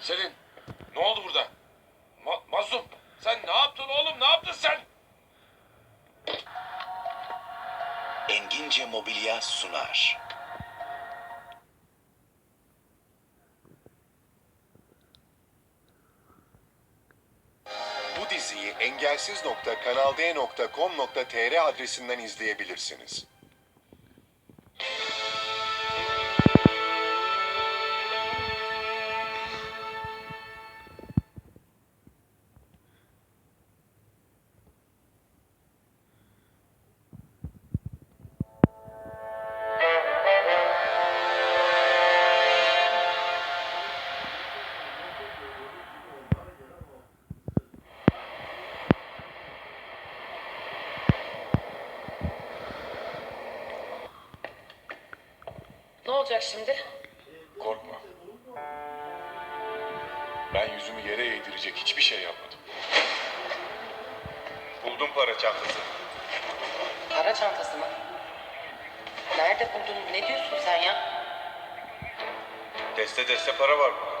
Selin ne oldu burada? Ma Mazlum sen ne yaptın oğlum ne yaptın sen? Engince Mobilya sunar. Bu diziyi engelsiz.kanalde.com.tr adresinden izleyebilirsiniz. Ne olacak şimdi? Korkma. Ben yüzümü yere eğdirecek hiçbir şey yapmadım. Buldum para çantası. Para çantası mı? Nerede buldun? Ne diyorsun sen ya? Deste deste para var burada.